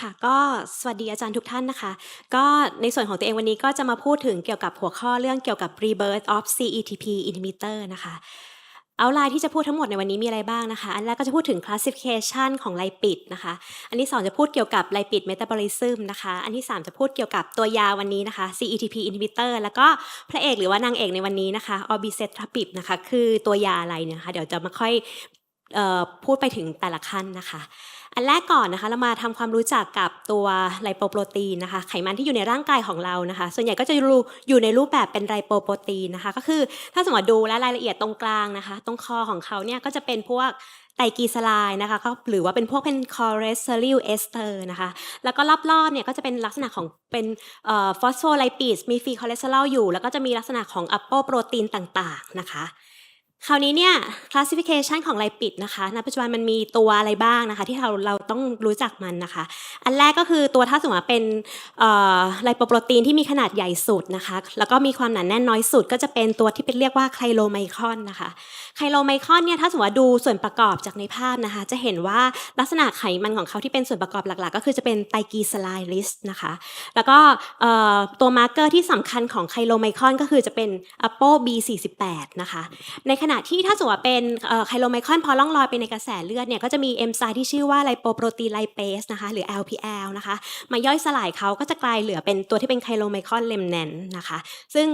ค่ะ ก็สวัสดีอาจารย์ทุกท่านนะคะ ก็ในส่วนของตัวเองวันนี้ก็จะมาพูดถึงเกี่ยวกับหัวข้อเรื่องเกี่ยวกับ rebirth of CETP inhibitor นะคะ เอาไลน์ที่จะพูดทั้งหมดในวันนี้มีอะไรบ้างนะคะ อันแรกก็จะพูดถึง classification ของไลปิดนะคะ อันที่ 2 จะพูดเกี่ยวกับไลปิด metabolism นะคะ อันที่ 3 จะพูดเกี่ยวกับตัวยาวันนี้นะคะ CETP inhibitor แล้วก็พระเอกหรือว่านางเอกในวันนี้นะคะ obicetrapib นะคะ คือตัวยาอะไรเนี่ยคะเดี๋ยวจะมาค่อยออพูดไปถึงแต่ละขั้นนะคะ อันแรกก่อนนะคะเรามาทำความรู้จักกับตัวไลโปโปรตีนนะคะ ไขมันที่อยู่ในร่างกายของเรานะคะ ส่วนใหญ่ก็จะอยู่ในรูปแบบเป็นไลโปโปรตีนนะคะ ก็คือถ้าสมมติดูและรายละเอียดตรงกลางนะคะ ตรงคอของเขาเนี่ยก็จะเป็นพวกไตรกลีเซอไรด์นะคะก็หรือว่าเป็นพวกเป็นคอเลสเตอริลเอสเตอร์นะคะ แล้วก็รอบๆเนี่ยก็จะเป็นลักษณะของเป็นฟอสโฟไลปิดมีฟรีคอเลสเตอรอลอยู่ แล้วก็จะมีลักษณะของอัปโปโปรตีนต่างๆนะคะ คราวนี้เนี่ย classification ของไลปิดนะคะณปัจจุบันมันมีตัวอะไรบ้างนะคะ ที่เราเราต้องรู้จักมันนะคะ อันแรกก็คือตัวถ้าสมมติว่าเป็นไลโปโปรตีนที่มีขนาดใหญ่สุดนะคะ แล้วก็มีความหนาแน่นน้อยสุด ก็จะเป็นตัวที่เป็นเรียกว่าไคลโลไมครอนนะคะ ไคลโลไมครอนเนี่ยถ้าสมมติว่าดูส่วนประกอบจากในภาพนะคะ จะเห็นว่าลักษณะไขมันของเขาที่เป็นส่วนประกอบหลัก ๆ ก็คือจะเป็นไตรกลีเซไรด์ลิสนะคะ แล้วก็ตัวมาร์เกอร์ที่สำคัญของไคลโลไมครอนก็คือจะเป็น APO B48 นะคะในขณะที่ถ้าสมมติว่าเป็นไคลโลไมคอนพอล่องลอยไปในกระแสเลือดเนี่ยก็จะมีเอนไซม์ที่ชื่อว่าไลโปโปรตีนไลเปสนะคะหรือ LPL นะคะมาย่อยสลายเขาก็จะกลายเหลือเป็นตัวที่เป็นไคลโลไมคอนเลมแนนนะคะ ซึ่ง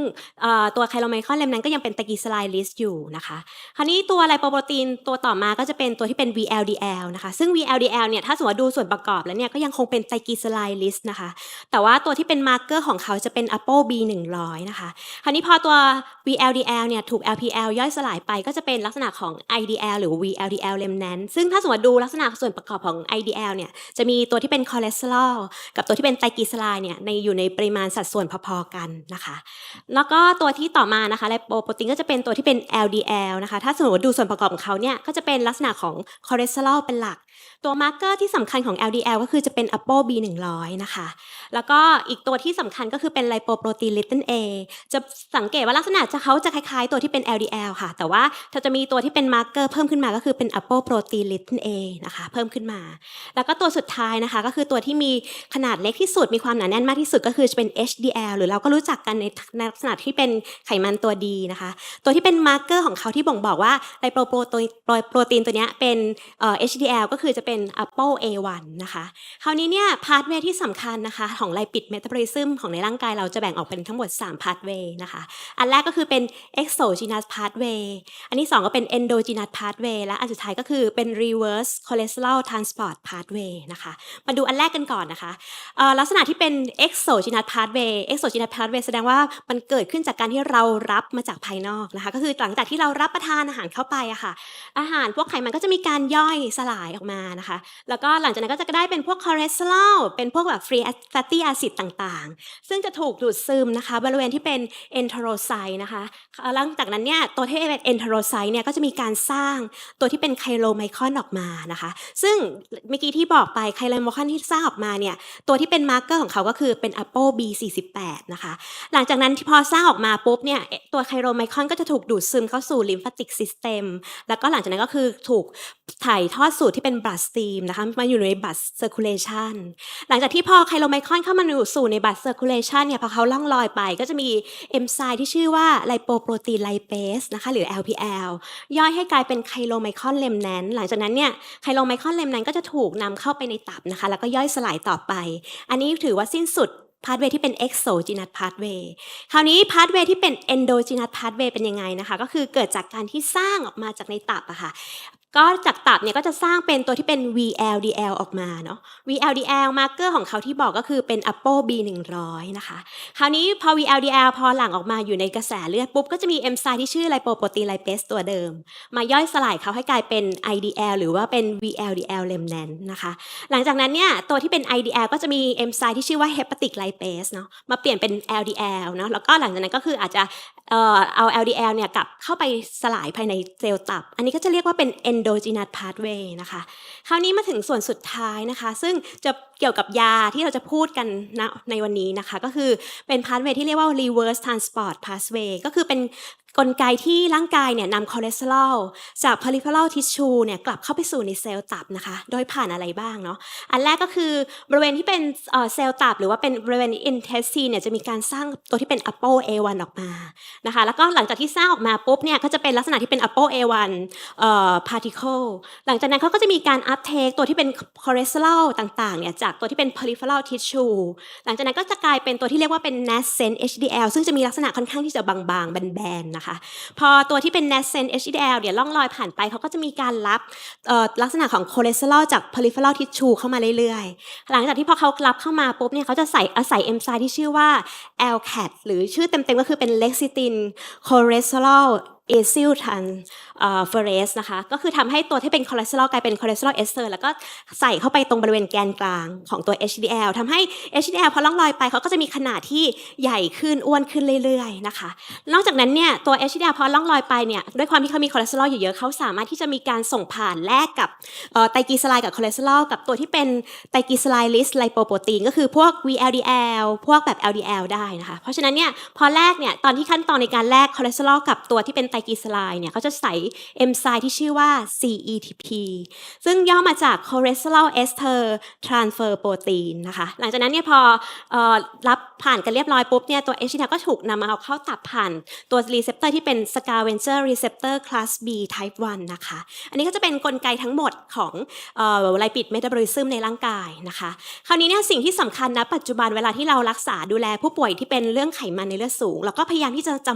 ตัวไคลโลไมคอนเลมแนนก็ยังเป็นตะกีสไลลิสอยู่นะคะ คราวนี้ตัวไลโปโปรตีนตัวต่อมาก็จะเป็นตัวที่เป็น VLDL นะคะซึ่ง VLDL เนี่ยถ้าสมมติว่าดูส่วนประกอบแล้วเนี่ยก็ยังคงเป็นไตรกลีเซอไรด์ลิสนะคะ แต่ว่าตัวที่เป็นมาร์เกอร์ของเขาจะเป็น APO B100 นะคะ คราวนี้พอตัว VLDL เนี่ยถูก LPL ย่อยสลายไปก็จะเป็นลักษณะของ IDL หรือ VLDL remnant ซึ่งถ้าสมมติดูลักษณะส่วนประกอบของ IDL เนี่ยจะมีตัวที่เป็นคอเลสเตอรอลกับตัวที่เป็นไตรกลีเซอไรด์เนี่ยในอยู่ในปริมาณสัดส่วนพอๆกันนะคะ แล้วก็ตัวที่ต่อมานะคะไลโปโปรตีนก็จะเป็นตัวที่เป็น LDL นะคะถ้าสมมติว่าดูส่วนประกอบของเขาเนี่ยก็จะเป็นลักษณะของคอเลสเตอรอลเป็นหลัก ตัวมาร์กเกอร์ที่สำคัญของ LDL ก็คือจะเป็น APO B100 นะคะ แล้วก็อีกตัวที่สำคัญก็คือเป็นไลโปโปรตีนลิตเติ้ล A จะสังเกตว่าลักษณะจะเขาจะคล้ายๆตัวที่เป็น LDL ค่ะ แต่ว่าเธอจะมีตัวที่เป็นมาร์กเกอร์เพิ่มขึ้นมาก็คือเป็น APO โปรตีนลิตเติ้ล A นะคะ เพิ่มขึ้นมา แล้วก็ตัวสุดท้ายนะคะ ก็คือตัวที่มีขนาดเล็กที่สุดมีความหนาแน่นมากที่สุดก็คือจะเป็น HDL หรือเราก็รู้จักกันในในลักษณะที่เป็นไขมันตัวดีนะคะ ตัวที่เป็นมาร์กเกอร์ของเขาที่บ่งบอกว่าไลโปโปรตีนโปรตีนตัวนี้เป็น HDL ก็คือจะเป็น APO A1 นะคะ คราวนี้เนี่ยพา t เวย์ที่สำคัญนะคะ ของไลปิดเมตาบอลิซึมของในร่างกายเราจะแบ่งออกเป็นทั้งหมด3พา t เวย์นะคะ อันแรกก็คือเป็น exogenous pathway อันที่2ก็เป็น endogenous pathway และอันสุดท้ายก็คือเป็น reverse cholesterol transport pathway นะคะ มาดูอันแรกกันก่อนนะคะ ลักษณะที่เป็น exogenous pathway exogenous pathway แสดงว่ามันเกิดขึ้นจากการที่เรารับมาจากภายนอกนะคะ ก็คือหลังจากที่เรารับประทานอาหารเข้าไปอะค่ะ อาหารพวกไขมันก็จะมีการย่อยสลายออกมานะคะ แล้วก็หลังจากนั้นก็จะได้เป็นพวกคอเลสเตอรอลเป็นพวกแบบฟรีแฟตตี้แอซิดต่างๆ ซึ่งจะถูกดูดซึมนะคะ บริเวณที่เป็นเอนโทรไซต์นะคะหลังจากนั้นเนี่ยตัวที่เป็นเอนโทรไซต์เนี่ยก็จะมีการสร้างตัวที่เป็นไคโลไมคอนออกมานะคะ ซึ่งเมื่อกี้ที่บอกไปไคโลไมคอนที่สร้างออกมาเนี่ยตัวที่เป็นมาร์กเกอร์ของเขาก็คือเป็น APO B48 นะคะหลังจากนั้นที่พอสร้างออกมาปุ๊บเนี่ยตัวไคโรไมคอนก็จะถูกดูดซึมเข้าสู่ลิมฟาติกซิสเต็มแล้วก็หลังจากนั้นก็คือถูกถ่ายทอดสู่ที่เป็นบลัสตรีมนะคะมาอยู่ในบัตเซอร์คูลเลชันหลังจากที่พอไคโรไมคอนเข้ามาอยู่สู่ในบัตเซอร์คูลเลชันเนี่ยพอเขาล่องลอยไปก็จะมีเอนไซม์ที่ชื่อว่าไลโปโปรตีนไลเปสนะคะหรือ LPL ย่อยให้กลายเป็นไคโรไมคอนเลมแนนหลังจากนั้นเนี่ยไคโรไมคอนเลมแนนก็จะถูกนำเข้าไปในตับนะคะแล้วก็ย่อยสลายต่อไป อันนี้ถือว่าสิ้นสุดพา t เวย์ที่เป็น exogenous pathway คราวนี้พา t เวย์ที่เป็น endogenous pathway เป็นยังไงนะคะ ก็คือเกิดจากการที่สร้างออกมาจากในตับอะค่ะ ก็จากตับเนี่ยก็จะสร้างเป็นตัวที่เป็น VLDL ออกมาเนาะ VLDL มาร์เกอร์ของเขาที่บอกก็คือเป็น APO B100 นะคะ คราวนี้พอ VLDL พอหลั่งออกมาอยู่ในกระแสเลือดปุ๊บ ก็จะมีเอนไซม์ที่ชื่อไลโปโปรตีนไลเปสตัวเดิม มาย่อยสลายเขาให้กลายเป็น IDL หรือว่าเป็น VLDL remnant นะคะ หลังจากนั้นเนี่ยตัวที่เป็น IDL ก็จะมีเอนไซม์ที่ชื่อว่า hepatic lipase เนาะมาเปลี่ยนเป็น LDL เนาะแล้วก็หลังจากนั้นก็คืออาจจะเอ่อเอา LDL เนี่ยกลับเข้าไปสลายภายในเซลล์ตับ อันนี้ก็จะเรียกว่าเป็น endogenous pathway นะคะ คราวนี้มาถึงส่วนสุดท้ายนะคะ ซึ่งจะเกี่ยวกับยาที่เราจะพูดกันนะในวันนี้นะคะ ก็คือเป็น pathway ที่เรียกว่า reverse transport pathway ก็คือเป็น กลไกที่ร่างกายเนี่ยนำคอเลสเตอรอลจาก peripheral tissue เนี่ยกลับเข้าไปสู่ในเซลล์ตับนะคะ โดยผ่านอะไรบ้างเนาะอันแรกก็คือบริเวณที่เป็นเซลล์ตับ หรือว่าเป็นบริเวณ intestine เนี่ยจะมีการสร้างตัวที่เป็น Apple A1 ออกมานะคะแล้วก็หลังจากที่สร้างออกมาปุ๊บเนี่ยก็จะเป็นลักษณะที่เป็น Apple A1 เอ่อ particle หลังจากนั้นเขาก็จะมีการ uptake ตัวที่เป็นคอเลสเตอรอลต่างๆเนี่ยจากตัวที่เป็น peripheral tissue หลังจากนั้นก็จะกลายเป็นตัวที่เรียกว่าเป็น nascent HDL ซึ่งจะมีลักษณะค่อนข้างที่จะบางๆแบนๆนะคะพอตัวที่เป็น nascent HDL เนี่ยล่องลอยผ่านไปเขาก็จะมีการรับลักษณะของคอเลสเตอรอลจาก peripheral tissue เข้ามาเรื่อยๆ หลังจากที่พอเขารับเข้ามาปุ๊บเนี่ยเขาจะใส่อาศัยเอนไซม์ที่ชื่อว่า LCAT หรือชื่อเต็มๆก็คือเป็น lecithin cholesterol acyl trans เอ่อ ferase นะคะก็คือทำให้ตัวที่เป็นคอเลสเตอรอลกลายเป็นคอเลสเตอรอลเอสเตอร์แล้วก็ใส่เข้าไปตรงบริเวณแกนกลางของตัว HDL ทำให้ HDL พอล่องลอยไปเขาก็จะมีขนาดที่ใหญ่ขึ้นอ้วนขึ้นเรื่อยๆนะคะนอกจากนั้นเนี่ยตัว HDL พอล่องลอยไปเนี่ยด้วยความที่เขามีคอเลสเตอรอลอยู่เยอะเขาสามารถที่จะมีการส่งผ่านแลกกับไตรกลีเซอไรด์กับคอเลสเตอรอลกับตัวที่เป็นไตรกลีเซอไรด์ลิสไลโปโปรตีนก็คือพวก VLDL พวกแบบ LDL ได้นะคะเพราะฉะนั้นเนี่ยพอแลกเนี่ยตอนที่ขั้นตอนในการแลกคอเลสเตอรอลกับตัวที่เป็นไตรกลีเซอไรด์เนี่ยเขาจะใส่เอนไซม์ที่ชื่อว่า CETP ซึ่งย่อมาจาก cholesterol ester transfer protein นะคะ หลังจากนั้นเนี่ยพอออรับผ่านกันเรียบร้อยปุ๊บเนี่ยตัว HDL ก็ถูกนำมาเอาเข้าตับผ่านตัวรีเซพเตอร์ที่เป็น scavenger receptor class B type 1 นะคะ อันนี้ก็จะเป็นกลไกทั้งหมดของออไลปิดเมตาบอลิซึมในร่างกายนะคะ คราวนี้เนี่ยสิ่งที่สำคัญนะปัจจุบันเวลาที่เรารักษาดูแลผู้ป่วยที่เป็นเรื่องไขมันในเลือดสูง เราก็พยายามที่จะจ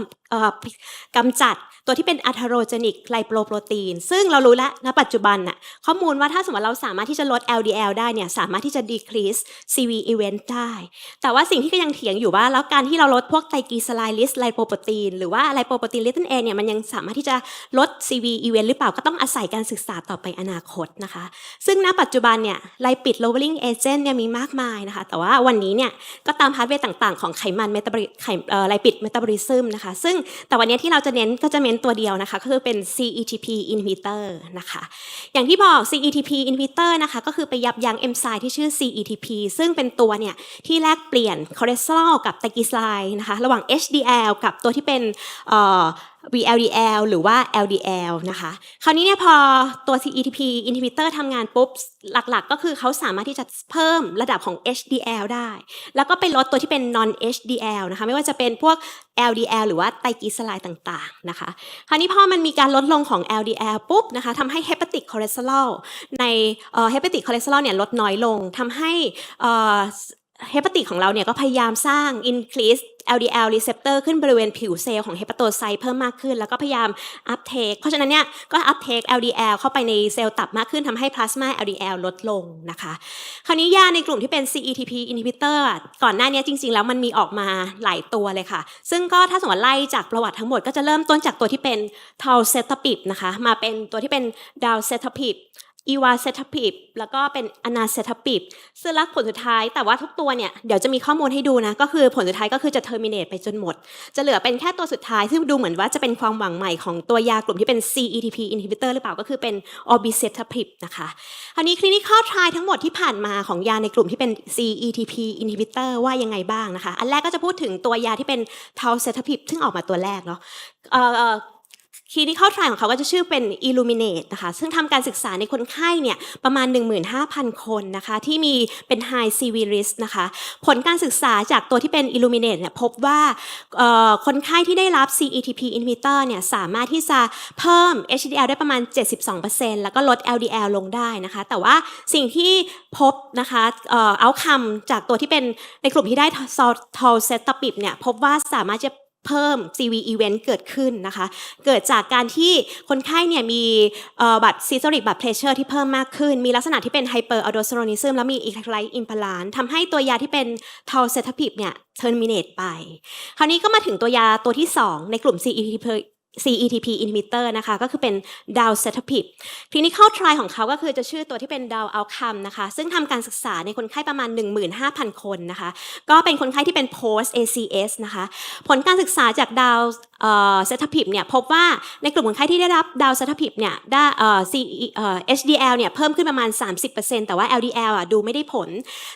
ำกำจัด ตัวที่เป็นอะเทโรเจนิกไลโปรโปรตีน ซึ่งเรารู้แล้วณปัจจุบันน่ะข้อมูลว่าถ้าสมมติเราสามารถที่จะลด LDL ได้เนี่ยสามารถที่จะ decrease CV event ได้ แต่ว่าสิ่งที่ก็ยังเถียงอยู่ว่า แล้วการที่เราลดพวกไตรกลีเซอไรด์ลิสไลโปโปรตีนหรือว่าไลโปโปรตีนลิตเติ้ลเอเนี่ยมันยังสามารถที่จะลด CV event หรือเปล่าก็ต้องอาศัยการศึกษาต่อไปอนาคตนะคะ ซึ่งณปัจจุบันเนี่ยไลปิด lowering agent เนี่ยมีมากมายนะคะ แต่ว่าวันนี้เนี่ยก็ตามพาสเวย์ต่าง ๆ ของไขมันเมตาบอลิไขเอ่อไลปิดเมตาบอลิซึมนะคะซึ่งแต่วันนี้ที่เราจะเน้นก็จะเน้นตัวเดียวนะคะก็คือเป็น CETP inhibitor นะคะ อย่างที่บอก CETP inhibitor นะคะก็คือไปยับยั้งเอนไซม์ที่ชื่อ CETP ซึ่งเป็นตัวเนี่ยที่แลกเปลี่ยนคอเลสเตอรอลกับไตรกลีเซอไรด์นะคะระหว่าง HDL กับตัวที่เป็นเอ่อ VLDL หรือว่า LDL นะคะ คราวนี้เนี่ยพอตัว CETP inhibitor ทำงานปุ๊บ หลักๆ ก็คือเขาสามารถที่จะเพิ่มระดับของ HDL ได้ แล้วก็ไปลดตัวที่เป็น non HDL นะคะ ไม่ว่าจะเป็นพวก LDL หรือว่าไตรกลีเซอไรด์ต่างๆ นะคะ คราวนี้พอมันมีการลดลงของ LDL ปุ๊บนะคะทำให้ hepatic cholesterol ในเอ่อ hepatic cholesterol เนี่ยลดน้อยลงทำให้เอ่อเฮปติกของเราเนี่ยก็พยายามสร้าง increase LDL receptor ขึ้นบริเวณผิวเซลล์ของเฮปาโตไซต์เพิ่มมากขึ้น แล้วก็พยายาม uptake เพราะฉะนั้นเนี่ยก็ uptake LDL เข้าไปในเซลล์ตับมากขึ้นทำให้พลาสมา LDL ลดลงนะคะ คราวนี้ยาในกลุ่มที่เป็น CETP inhibitor ก่อนหน้านี้จริง ๆ แล้วมันมีออกมาหลายตัวเลยค่ะ ซึ่งก็ถ้าสมมติไล่จากประวัติทั้งหมดก็จะเริ่มต้นจากตัวที่เป็น t a l c e t a p i b นะคะมาเป็นตัวที่เป็น d a l c e t a p i b อีวาเซทปิบแล้วก็เป็นอนาเซทปิบซึ่งแล้วผลสุดท้ายแต่ว่าทุกตัวเนี่ยเดี๋ยวจะมีข้อมูลให้ดูนะ ก็คือผลสุดท้ายก็คือจะเทอร์มิน e ไปจนหมด จะเหลือเป็นแค่ตัวสุดท้าย ซึ่งดูเหมือนว่าจะเป็นความหวังใหม่ของตัวยากลุ่มที่เป็น CETP inhibitor หรือเปล่าก็คือเป็น obicetrapib นะคะคราวนี้ clinical trial ทั้งหมดที่ผ่านมาของยาในกลุ่มที่เป็น CETP inhibitor ว่ายังไงบ้างนะคะ อันแรกก็จะพูดถึงตัวยาที่เป็น talcetrapib ซึ่งออกมาตัวแรกเนาะ คลินิคอลทรายของเขาก็จะชื่อเป็น Illuminate นะคะ ซึ่งทำการศึกษาในคนไข้เนี่ยประมาณ 15,000 คนนะคะที่มีเป็น High CV risk นะคะ ผลการศึกษาจากตัวที่เป็น Illuminate เนี่ยพบว่าคนไข้ที่ได้รับ CETP inhibitor เนี่ยสามารถที่จะเพิ่ม HDL ได้ประมาณ 72%แล้วก็ลด LDL ลงได้นะคะ แต่ว่าสิ่งที่พบนะคะเอ่อ outcome จากตัวที่เป็นในกลุ่มที่ได้ t o l c e t a p i b เนี่ยพบว่าสามารถจะ เพิ่ม CV event เกิดขึ้นนะคะ เกิดจากการที่คนไข้เนี่ยมีบัตรซีซอริกบัตรเพลเชอร์ที่เพิ่มมากขึ้น มีลักษณะที่เป็นไฮเปอร์ออดอโรโซนิซึมแล้วมี electrolyte imbalance ทำให้ตัวยาที่เป็นทอลเซทพิบเนี่ยเทอร์มินเนตไป คราวนี้ก็มาถึงตัวยาตัวที่ 2 ในกลุ่ม CETP CETP inhibitor นะคะก็คือเป็น dalcetrapib clinical trial ของเขาก็คือจะชื่อตัวที่เป็น dal outcome นะคะซึ่งทำการศึกษาในคนไข้ประมาณ 15,000 คนนะคะก็เป็นคนไข้ที่เป็น post ACS นะคะผลการศึกษาจากดาวเซทพิบเนี่ยพบว่าในกลุ่มคนไข้ที่ได้รับดาวเซทพิบเนี่ยได้เอ่อ C เอ่อ HDL เนี่ยเพิ่มขึ้นประมาณ 30%แต่ว่า LDL อะดูไม่ได้ผล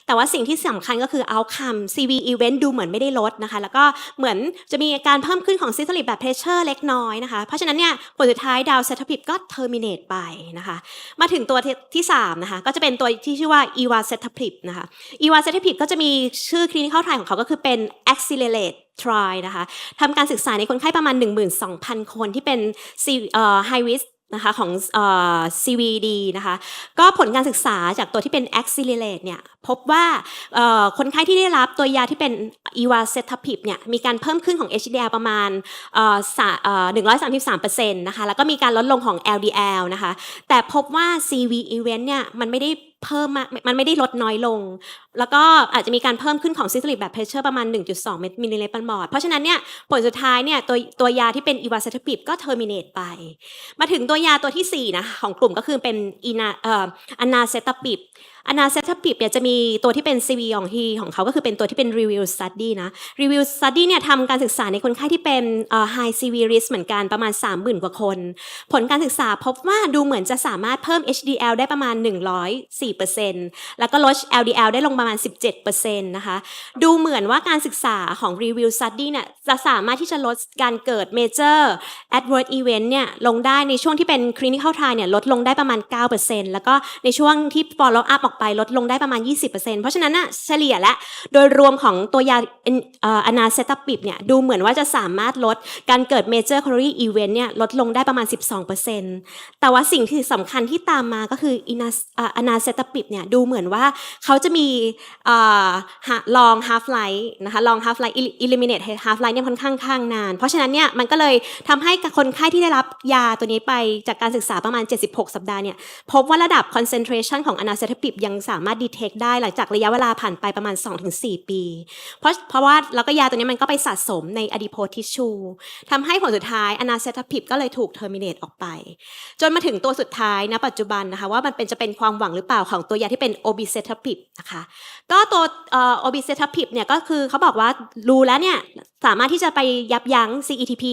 แต่ว่าสิ่งที่สำคัญก็คือ outcome CV event ดูเหมือนไม่ได้ลดนะคะแล้วก็เหมือนจะมีการเพิ่มขึ้นของ systolic blood pressure เล็กน้อยนะคะ เพราะฉะนั้นเนี่ยผลสุดท้ายดาวเซทพิบก็เทอร์มินเอตไปนะคะ มาถึงตัวที่3นะคะก็จะเป็นตัวที่ชื่อว่าอีวาเซตพิบนะคะอีวาเซตพิบก็จะมีชื่อคลินิคอลไทยของเขาก็คือเป็น accelerate try นะคะทำการศึกษาในคนไข้ประมาณ 12,000 คนที่เป็น high risk นะคะของออ CVD นะคะก็ผลการศึกษาจากตัวที่เป็น accelerate เนี่ยพบว่าคนไข้ที่ได้รับตัวยาที่เป็น e v a c e t a p i b เนี่ยมีการเพิ่มขึ้นของ HDL ประมาณเอ่อสาเอ่อ133%นะคะแล้วก็มีการลดลงของ LDL นะคะแต่พบว่า CV event เนี่ยมันไม่ได้เพิ่มมากมันไม่ได้ลดน้อยลง แล้วก็อาจจะมีการเพิ่มขึ้นของ systolic blood pressure ประมาณ 1.2 มิลลิลิตรประมอดเพราะฉะนั้นเนี่ยผลสุดท้ายเนี่ยตัวตัวยาที่เป็น e v a c e t a p i b ก็เทอร์มินเอตไป มาถึงตัวยาตัวที่4นะคะของกลุ่มก็คือเป็นอีนาเอ่ออนาเซตปิบ อนาเซตาปิบเนี่ยจะมีตัวที่เป็น CV ของที่ของเขาก็คือเป็นตัวที่เป็น review study นะ review study เนี่ยทำการศึกษาในคนไข้ที่เป็น high CV risk เหมือนกันประมาณ 30,000 กว่าคน ผลการศึกษาพบว่าดูเหมือนจะสามารถเพิ่ม HDL ได้ประมาณ 104%แล้วก็ลด LDL ได้ลงประมาณ 17%นะคะดูเหมือนว่าการศึกษาของ review study เนี่ยจะสามารถที่จะลดการเกิด major adverse event เนี่ยลงได้ในช่วงที่เป็น clinical trial เนี่ยลดลงได้ประมาณ 9%แล้วก็ในช่วงที่ follow up ออกไปลดลงได้ประมาณ 20%เพราะฉะนั้นน่ะเฉลี่ยและโดยรวมของตัวยาอนาเซตาปิบเนี่ยดูเหมือนว่าจะสามารถลดการเกิด major coronary event เนี่ยลดลงได้ประมาณ 12%แต่ว่าสิ่งที่สำคัญที่ตามมาก็คืออนาเซตาปิบเนี่ยดูเหมือนว่าเขาจะมีลอง half life นะคะลอง half life eliminate half life เนี่ยค่อนข้างข้างนาน เพราะฉะนั้นเนี่ยมันก็เลยทำให้คนไข้ที่ได้รับยาตัวนี้ไปจากการศึกษาประมาณ 76 สัปดาห์เนี่ยพบว่าระดับ concentration ของ anacetrapib ยังสามารถ detect ได้หลังจากระยะเวลาผ่านไปประมาณ 2-4 ปี เพราะเพราะว่าแล้วก็ยาตัวนี้มันก็ไปสะสมใน adipose tissue ทำให้ผลสุดท้าย anacetrapib ก็เลยถูก terminate ออกไป จนมาถึงตัวสุดท้ายนะปัจจุบันนะคะว่ามันเป็นจะเป็นความหวังหรือเปล่าของตัวยาที่เป็น obicetrapib นะคะก็ตัวเอ่อ obicetrapib เนี่ยก็คือเขาบอกว่ารู้แล้วเนี่ยสามารถที่จะไปยับยั้ง CETP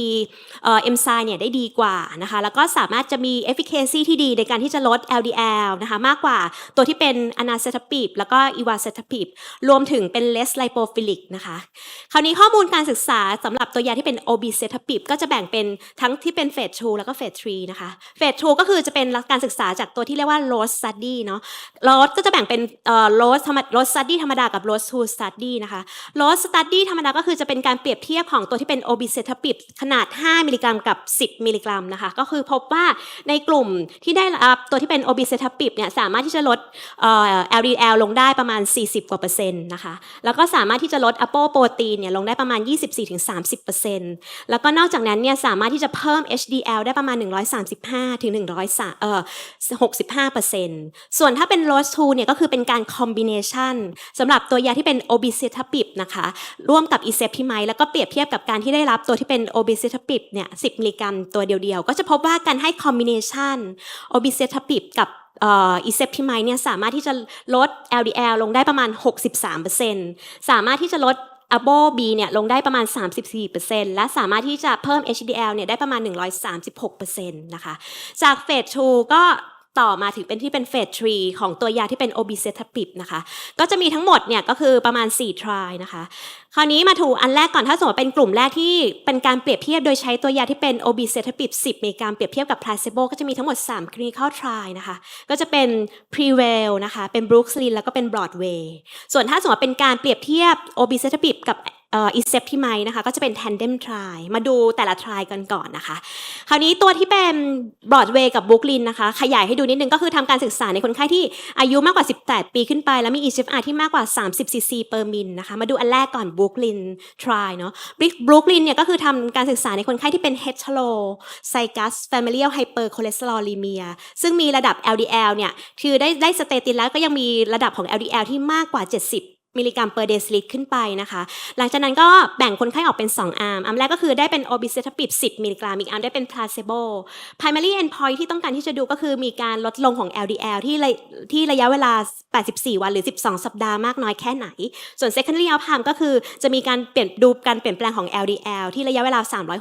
เอ่อ enzyme เนี่ยได้ดีกว่านะคะแล้วก็สามารถจะมี efficacy ที่ดีในการที่จะลด LDL นะคะมากกว่าตัวที่เป็น anacetrapib แล้วก็ evacetrapib รวมถึงเป็น less lipophilic นะคะคราวนี้ข้อมูลการศึกษาสำหรับตัวยาที่เป็น obicetrapib ก็จะแบ่งเป็นทั้งที่เป็น phase 2แล้วก็ phase 3นะคะ phase 2ก็คือจะเป็นการศึกษาจากตัวที่เรียกว่า load study เนาะ load ก็จะแบ่งเป็นเอ่อ load ธรรม load study ธรรมดากับ load 2 study นะคะ load study ธรรมดาก็คือจะเป็นการเปรียบเทียบของตัวที่เป็น obicetrapib ขนาด 5 มิลลิกรัม กับ 10 มิลลิกรัมนะคะก็คือพบว่าในกลุ่มที่ได้รับตัวที่เป็น obicetrapib เนี่ยสามารถที่จะลดเอ่อ LDL ลงได้ประมาณ 40 กว่าเปอร์เซ็นต์นะคะ แล้วก็สามารถที่จะลด apoprotein เนี่ยลงได้ประมาณ 24-30%แล้วก็นอกจากนั้นเนี่ยสามารถที่จะเพิ่ม HDL ได้ประมาณ 135ถึง103เอ่อ65%ส่วนถ้าเป็น load 2เนี่ยก็คือเป็นการ combination สำหรับตัวยาที่เป็น obicetrapib นะคะร่วมกับ ezetimibe แล้วก็เปรียบเทียบกับการที่ได้รับตัวที่เป็น obicetrapib เนี่ย10 มิลลิกรัมตัวเดียวๆ ก็จะพบว่าการให้ combination obicetrapib กับ อีเซปพิมายเนี่ยสามารถที่จะลด LDL ลงได้ประมาณ 63%สามารถที่จะลดอัโบบีเนี่ยลงได้ประมาณ 34%และสามารถที่จะเพิ่ม HDL เนี่ยได้ประมาณ 136%นะคะ จากเฟส 2 ก็ ต่อมาถึงเป็นที่เป็นเฟส3ของตัวยาที่เป็น obicetrapib นะคะ ก็จะมีทั้งหมดเนี่ยก็คือประมาณ4 try นะคะ คราวนี้มาถูอันแรกก่อนถ้าสมมติเป็นกลุ่มแรกที่เป็นการเปรียบเทียบโดยใช้ตัวยาที่เป็น obicetrapib 10มิลลิกรัมเปรียบเทียบกับ placebo ก็จะมีทั้งหมด 3 clinical trial นะคะ ก็จะเป็น prevail นะคะ เป็น brooklyn แล้วก็เป็น broadway ส่วนถ้าสมมติเป็นการเปรียบเทียบ obicetrapib กับ อ่อ ezetimibe นะคะก็จะเป็น tandem try มาดูแต่ละ try กันก่อนนะคะ คราวนี้ตัวที่เป็น Broadway กับ Brooklyn นะคะ ขยายให้ดูนิดนึงก็คือทำการศึกษาในคนไข้ที่อายุมากกว่า 18 ปีขึ้นไป แล้วมี eGFR ที่มากกว่า 30 cc per min นะคะมาดูอันแรกก่อน Brooklyn try เนาะ Brooklyn เนี่ยก็คือทำการศึกษาในคนไข้ที่เป็น heterozygous familial hypercholesterolemia ซึ่งมีระดับ LDL เนี่ยคือได้ได้สเตตินแล้วก็ยังมีระดับของ LDL ที่มากกว่า 70 มิลลิกรัมเปอร์เดซิลิตรขึ้นไปนะคะ หลังจากนั้นก็แบ่งคนไข้ออกเป็น 2 อาร์ม อาร์มแรกก็คือได้เป็น obicetrapib 10 มิลลิกรัม อีกอาร์มได้เป็น placebo primary endpoint ที่ต้องการที่จะดูก็คือมีการลดลงของ LDL ที่ที่ระยะเวลา 84 วันหรือ 12 สัปดาห์มากน้อยแค่ไหน ส่วน secondary outcome ก็คือจะมีการเปลี่ยนดูการเปลี่ยนแปลงของ LDL ที่ระยะเวลา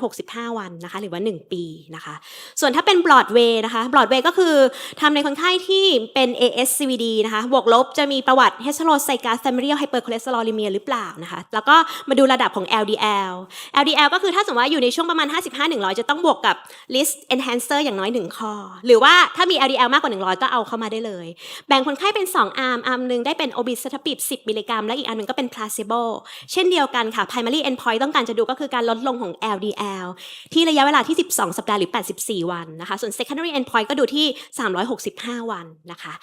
365 วันนะคะ หรือว่า 1 ปีนะคะ ส่วนถ้าเป็น Broadway นะคะ Broadway ก็คือทำในคนไข้ที่เป็น ASCVD นะคะ บวกลบจะมีประวัติ heterozygous familial hypercholesterolemia หรือเปล่านะคะ แล้วก็มาดูระดับของ LDL LDL ก็คือถ้าสมมติว่าอยู่ในช่วงประมาณ 55-100 จะต้องบวกกับ list enhancer อย่างน้อย 1 ข้อ หรือว่าถ้ามี LDL มากกว่า 100 ก็เอาเข้ามาได้เลย แบ่งคนไข้เป็น 2 อาร์ม อาร์มหนึ่งได้เป็น obicetrapib 10 มิลลิกรัม และอีกอันหนึ่งก็เป็น placebo เช่นเดียวกันค่ะ primary endpoint ต้องการจะดูก็คือการลดลงของ LDL ที่ระยะเวลาที่ 12 สัปดาห์หรือ 84 วันนะคะ ส่วน secondary endpoint ก็ดูที่ 365 วันนะคะ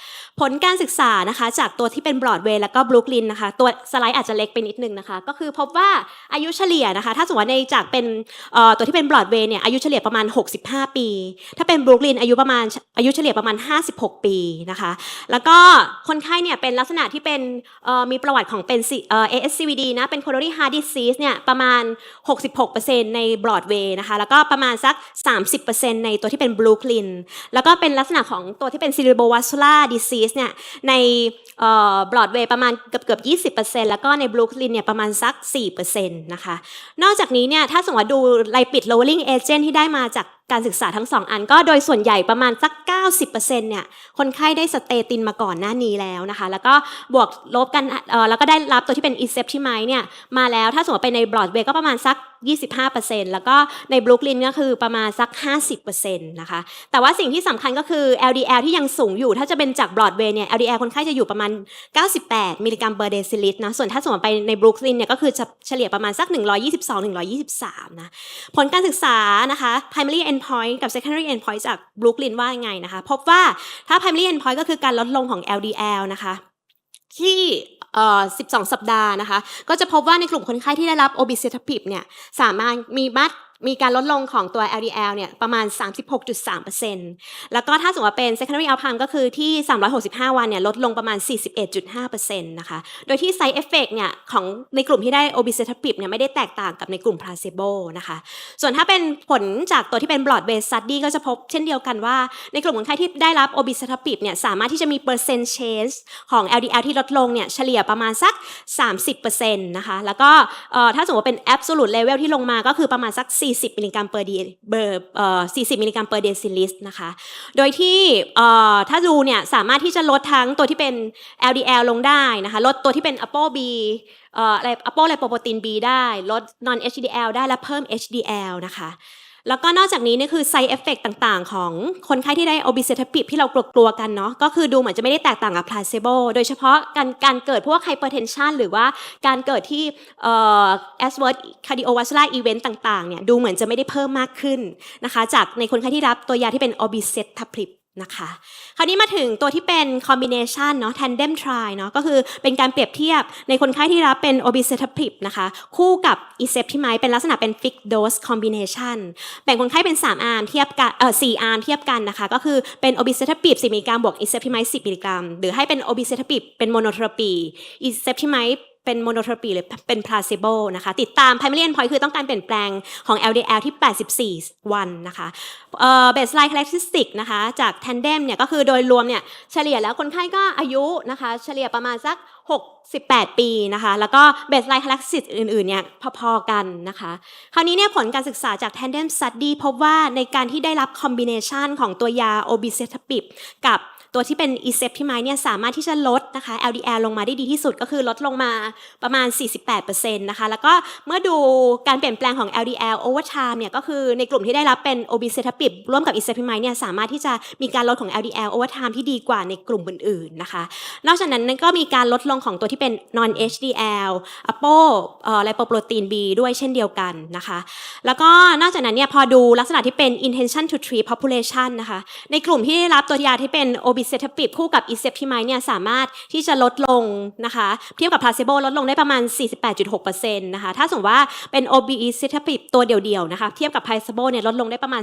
ผลการศึกษานะคะจากตัวที่เป็น Broadway แล้วก็ Brooklyn นะคะตัวสไลด์อาจจะเล็กไปนิดนึงนะคะ ก็คือพบว่าอายุเฉลี่ยนะคะ ถ้าสมมติว่าในจากเป็นตัวที่เป็น Broadway เนี่ยอายุเฉลี่ยประมาณ 65 ปี ถ้าเป็น Brooklyn อายุประมาณอายุเฉลี่ยประมาณ 56 ปีนะคะ แล้วก็คนไข้เนี่ยเป็นลักษณะที่เป็นมีประวัติของเป็น ASCVD นะเป็น coronary heart disease เนี่ยประมาณ 66%ใน Broadway นะคะ แล้วก็ประมาณสัก 30%ในตัวที่เป็น Brooklyn แล้วก็เป็นลักษณะของตัวที่เป็น cerebrovascular disease เนี่ยในเอ่อ Broadway ประมาณเกือบเกือบ20%แล้วก็ในบลูคลินเนี่ยประมาณสัก4%นะคะ นอกจากนี้เนี่ยถ้าสมมติว่าดูรายปิด lowering agent ที่ได้มาจาก การศึกษาทั้งสองอันก็โดยส่วนใหญ่ประมาณสัก 90%เนี่ยคนไข้ได้สเตตินมาก่อนหน้านี้แล้วนะคะ แล้วก็บวกลบกันเออแล้วก็ได้รับตัวที่เป็น e c e p t i m i เนี่ยมาแล้วถ้าสมมติว่าไปใน Broadway ก็ประมาณสัก 25%แล้วก็ใน Brooklyn ก็คือประมาณสัก 50%นะคะ แต่ว่าสิ่งที่สำคัญก็คือ LDL ที่ยังสูงอยู่ ถ้าจะเป็นจาก Broadway เนี่ย LDL คนไข้จะอยู่ประมาณ 98 มิลลิกรัมเปอร์เดซิลิตรนะ ส่วนถ้าสมมติไปใน Brooklyn เนี่ยก็คือจะเฉลี่ยประมาณสัก 122-123 นะ ผลการศึกษานะคะ primary endpoint กับ secondary endpoint จาก Brooklyn ว่ายังไงนะคะ พบว่าถ้า primary endpoint ก็คือการลดลงของ LDL นะคะที่เอ่อ12 สัปดาห์นะคะ ก็จะพบว่าในกลุ่มคนไข้ที่ได้รับ obicetrapib เนี่ย สามารถมีบัต มีการลดลงของตัว LDL เนี่ยประมาณ 36.3%แล้วก็ถ้าสมมติว่าเป็น secondary outcome ก็คือที่ 365 วันเนี่ยลดลงประมาณ 41.5%นะคะ โดยที่ side effect เนี่ยของในกลุ่มที่ได้ obicetrapib เนี่ยไม่ได้แตกต่างกับในกลุ่ม placebo นะคะ ส่วนถ้าเป็นผลจากตัวที่เป็น broad-based study ก็จะพบเช่นเดียวกันว่า ในกลุ่มคนไข้ที่ได้รับ obicetrapib เนี่ยสามารถที่จะมี percent change ของ LDL ที่ลดลงเนี่ยเฉลี่ยประมาณสัก 30%นะคะ แล้วก็ถ้าสมมติว่าเป็น absolute level ที่ลงมาก็คือประมาณสัก40 มิลลิกรัม per d เบอร์เอ่อ40 มิลลิกรัม per deciliter นะคะ โดยที่เอ่อถ้าดูเนี่ยสามารถที่จะลดทั้งตัวที่เป็น LDL ลงได้นะคะ ลดตัวที่เป็น ApoB เอ่ออะไร Apo lipoprotein B ได้ ลด non HDL ได้และเพิ่ม HDL นะคะ แล้วก็นอกจากนี้นี่คือ side effect ต่างๆ ของคนไข้ที่ได้ obicetrapib ที่เรากลัวๆกันเนาะก็คือดูเหมือนจะไม่ได้แตกต่างกับ placebo โดยเฉพาะการการเกิดพวก hypertension หรือว่าการเกิดที่เอ่อ adverse cardiovascular event ต่างๆเนี่ยดูเหมือนจะไม่ได้เพิ่มมากขึ้นนะคะจากในคนไข้ที่รับตัวยาที่เป็น obicetrapib นะคะคราวนี้มาถึงตัวที่เป็น combination เนาะ tandem trial เนาะก็คือเป็นการเปรียบเทียบในคนไข้ที่รับเป็น obicetrapib นะคะคู่กับ ezetimibe เป็นลักษณะเป็น fixed dose combination แบ่งคนไข้เป็น 3 อาร์มเทียบกันเอ่อ4อาร์มเทียบกันนะคะก็คือเป็น obicetrapib 10มิลลิกรัมบวก ezetimibe 10มิลลิกรัมหรือให้เป็น obicetrapib เป็น monotherapy ezetimibe เป็น monotherapy หรือเป็น placebo นะคะติดตาม primary endpoint คือต้องการเปลี่ยนแปลงของ LDL ที่ 84 วันนะคะเอ่อ baseline characteristic นะคะจาก tandem เนี่ยก็คือโดยรวมเนี่ยเฉลี่ยแล้วคนไข้ก็อายุนะคะเฉลี่ยประมาณสัก 68 ปีนะคะแล้วก็ baseline characteristic อื่นๆเนี่ยพอๆกันนะคะคราวนี้เนี่ยผลการศึกษาจาก tandem study พบว่าในการที่ได้รับ combination ของตัวยา obicetrapib กับ ตัวที่เป็น e c e p t i m i เนี่ยสามารถที่จะลดนะคะ LDL ลงมาได้ดีที่สุดก็คือลดลงมาประมาณ 48%นะคะแล้วก็เมื่อดูการเปลี่ยนแปลงของ LDL over time เนี่ยก็คือในกลุ่มที่ได้รับเป็น obicetrapib ร่วมกับ e c e p t i m i เนี่ยสามารถที่จะมีการลดของ LDL over time ที่ดีกว่าในกลุ่มอื่นๆนะคะ นอกจากนั้นก็มีการลดลงของตัวที่เป็น non HDL apo เอ่อ lipoprotein B ด้วยเช่นเดียวกันนะคะ แล้วก็นอกจากนั้นเนี่ยพอดูลักษณะที่เป็น intention to treat population นะคะในกลุ่มที่ได้รับตัวยาที่เป็น obicetrapib obicetrapib คู่กับ ezetimibe เนี่ยสามารถที่จะลดลงนะคะเทียบกับ placebo ลดลงได้ประมาณ 48.6%นะคะถ้าสมมติว่าเป็น obicetrapib ตัวเดียวๆนะคะเทียบกับ placebo เนี่ยลดลงได้ประมาณ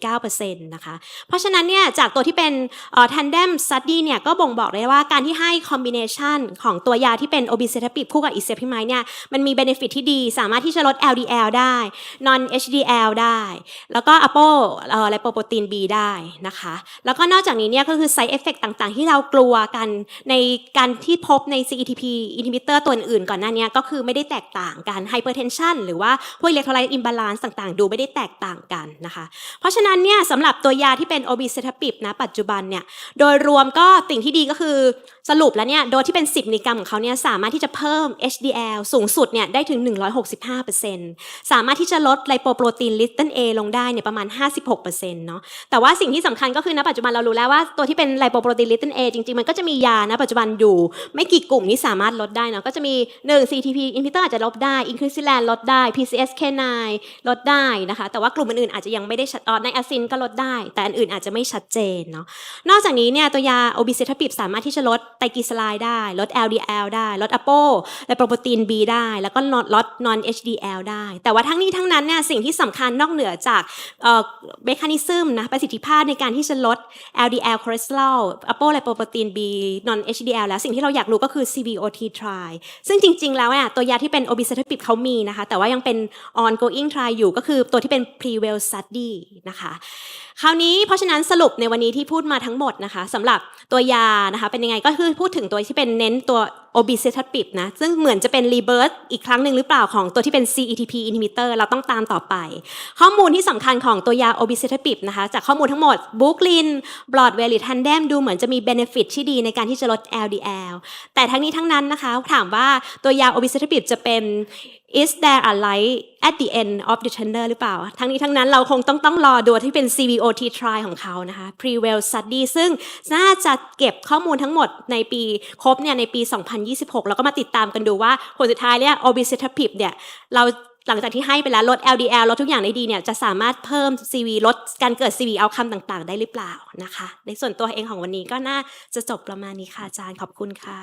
31.9%นะคะเพราะฉะนั้นเนี่ยจากตัวที่เป็นเอ่อ tandem study เนี่ยก็บ่งบอกได้ว่าการที่ให้ combination ของตัวยาที่เป็น obicetrapib คู่กับ ezetimibe เนี่ยมันมี benefit ที่ดี สามารถที่จะลด LDL ได้ non HDL ได้ แล้วก็ APO เอ่อ lipoprotein B ได้นะคะ แล้วก็นอกจากนี้เนี่ยก็คือ side effect ต่างๆ ที่เรากลัวกันในการที่พบใน CETP inhibitor ตัวอื่นก่อนหน้านี้ก็คือไม่ได้แตกต่างกัน hypertension หรือว่าพวก electrolyte imbalance ต่างๆ ดูไม่ได้แตกต่างกันนะคะ เพราะฉะนั้นเนี่ยสำหรับตัวยาที่เป็น obicetrapib นะปัจจุบันเนี่ยโดยรวมก็สิ่งที่ดีก็คือสรุปแล้วเนี่ยโดสที่เป็น 10มิลลิกรัมของเขาเนี่ยสามารถที่จะเพิ่ม HDL สูงสุดเนี่ยได้ถึง 165%สามารถที่จะลดไลโปโปรตีนลิตเติ้ล A ลงได้เนี่ยประมาณ 56%เนาะแต่ว่าสิ่งที่สำคัญก็คือณปัจจุบันเรารู้แล้วว่าตัวที่เป็นไลโปโปรตีนลิตเติ้ล A จริงๆ มันก็จะมียานะปัจจุบันอยู่ ไม่กี่กลุ่มที่สามารถลดได้นะก็จะมี 1 CTP inhibitor อาจจะลดได้ inclisiran ลดได้ PCSK9 ลดได้นะคะ แต่ว่ากลุ่มอื่นๆอาจจะยังไม่ได้ชัดออในอะซินก็ลดได้ แต่อันอื่นอาจจะไม่ชัดเจนเนาะนอกจากนี้เนี่ยตัวยา obicetrapib สามารถที่จะลดไตรกลีเซอไรด์ได้ ลด LDL ได้ ลด APO และโปรตีน B ได้ แล้วก็ลด non HDL ได้ แต่ว่าทั้งนี้ทั้งนั้นเนี่ยสิ่งที่สำคัญนอกเหนือจากเอ่อเมคานิซึมนะประสิทธิภาพในการที่จะลด LDL คอเลสเตอรอล APO และโปรตีน B non HDL แล้วสิ่งที่เราอยากรู้ก็คือ CVOT trial ซึ่งจริง ๆ แล้วเนี่ยตัวยาที่เป็น obicetrapib เขามีนะคะ แต่ว่ายังเป็น ongoing trial อยู่ก็คือตัวที่เป็น prevail study นะคะคราวนี้เพราะฉะนั้นสรุปในวันนี้ที่พูดมาทั้งหมดนะคะสำหรับตัวยานะคะเป็นยังไงก็คือพูดถึงตัวที่เป็นเน้นตัว obicetrapib นะ ซึ่งเหมือนจะเป็น rebirth อีกครั้งหนึ่งหรือเปล่าของตัวที่เป็น CETP inhibitor เราต้องตามต่อไป ข้อมูลที่สำคัญของตัวยา obicetrapib นะคะ จากข้อมูลทั้งหมด Brooklyn Broadway หรือ Tandem ดูเหมือนจะมี benefit ที่ดีในการที่จะลด LDL แต่ทั้งนี้ทั้งนั้นนะคะ ถามว่าตัวยา obicetrapib จะเป็น is there a light at the end of the tunnel หรือเปล่า ทั้งนี้ทั้งนั้นเราคงต้องต้องรอดูที่เป็น CVOT trial ของเขานะคะ prevail study ซึ่งน่าจะเก็บข้อมูลทั้งหมดในปีครบเนี่ยในปี 2026 แล้วก็มาติดตามกันดูว่าผลสุดท้ายเนี่ย obicetrapib เนี่ยเราหลังจากที่ให้ไปแล้วลด LDL ลดทุกอย่างได้ดีเนี่ยจะสามารถเพิ่ม CV ลดการเกิด CV outcome ต่างๆ ได้หรือเปล่านะคะ ในส่วนตัวเองของวันนี้ก็น่าจะจบประมาณนี้ค่ะอาจารย์ขอบคุณค่ะ